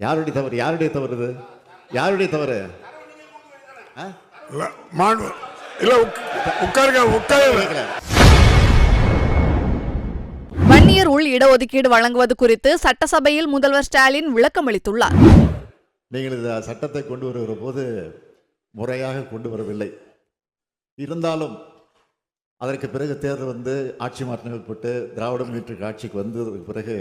யாருடைய தவறு? யாருடைய தவறு இது? யாருடைய தவறு? ஆ? இல்ல, உட்காருங்க உட்காருங்க. வன்னியர் உள் இடஒதுக்கீடு வழங்குவது குறித்து சட்டசபையில் முதல்வர் ஸ்டாலின் விளக்கமளித்துள்ளார் நீங்கள் இந்த சட்டத்தை கொண்டு வருகிற போது முறையாக கொண்டு வரவில்லை. இருந்தாலும் அதற்கு பிறகு தேர்தல் வந்து ஆட்சி மாற்றங்கள் போட்டு திராவிட முன்னேற்ற ஆட்சிக்கு வந்ததற்கு பிறகு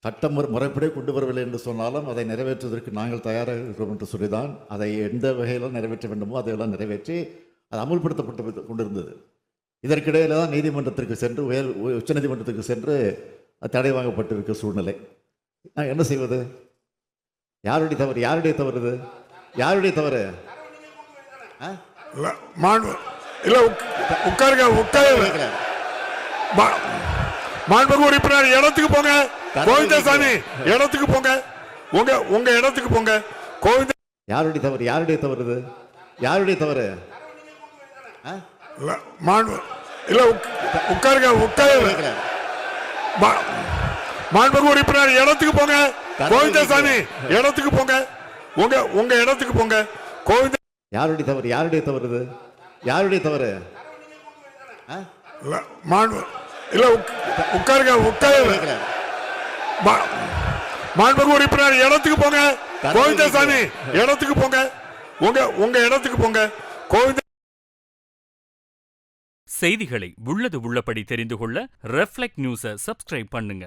சட்டம் முறை- முறைப்படி கொண்டு வரவில்லை என்று சொன்னாலும் அதை நிறைவேற்றுவதற்கு நாங்கள் தயாராக இருக்கிறோம் என்று சொல்லிதான் அதை எந்த வகையில் நிறைவேற்ற வேண்டுமோ அதையெல்லாம் நிறைவேற்றி அது அமுல்படுத்தப்பட்டு கொண்டிருந்தது. இதற்கிடையில் தான் நீதிமன்றத்திற்கு சென்று உயர் உச்சநீதிமன்றத்திற்கு சென்று தடை வாங்கப்பட்டிருக்க சூழ்நிலை. நான் என்ன செய்வது? யாருடைய தவறு? யாருடைய தவறு யாருடைய தவறு? இல்ல, உட்காருங்க உட்காருங்க. மாண்புமிகு உறுப்பினர் இடத்துக்கு போங்க. கோவிந்தசாமி இடத்துக்கு போங்க. உங்க உங்க இடத்துக்கு போங்க. கோவிந்த யாருடைய தவறு? யாருடைய தவறு இது? யாருடைய தவறு? இல்ல, உட்காருங்க உட்காருங்க. கேட்கிறேன். மா- மாண்புமிகு உறுப்பினர் இடத்துக்கு போங்க. கோவிந்தசாமி இடத்துக்கு போங்க. உங்க உங்க இடத்துக்கு போங்க. கோவிந்த யாருடைய தவறு? யாருடைய தவறு இது? யாருடைய தவறு? இல்ல, உட்காருங்க உட்காருங்க. மாண்புமிகு உறுப்பினர் இடத்துக்கு போங்க. கோவிந்தசாமி இடத்துக்கு போங்க. உங்க உங்க இடத்துக்கு போங்க. கோவிந்த செய்திகளை உள்ளது உள்ளபடி தெரிந்து கொள்ள ரெஃப்ளெக்ட் நியூஸை சப்ஸ்கிரைப் பண்ணுங்க.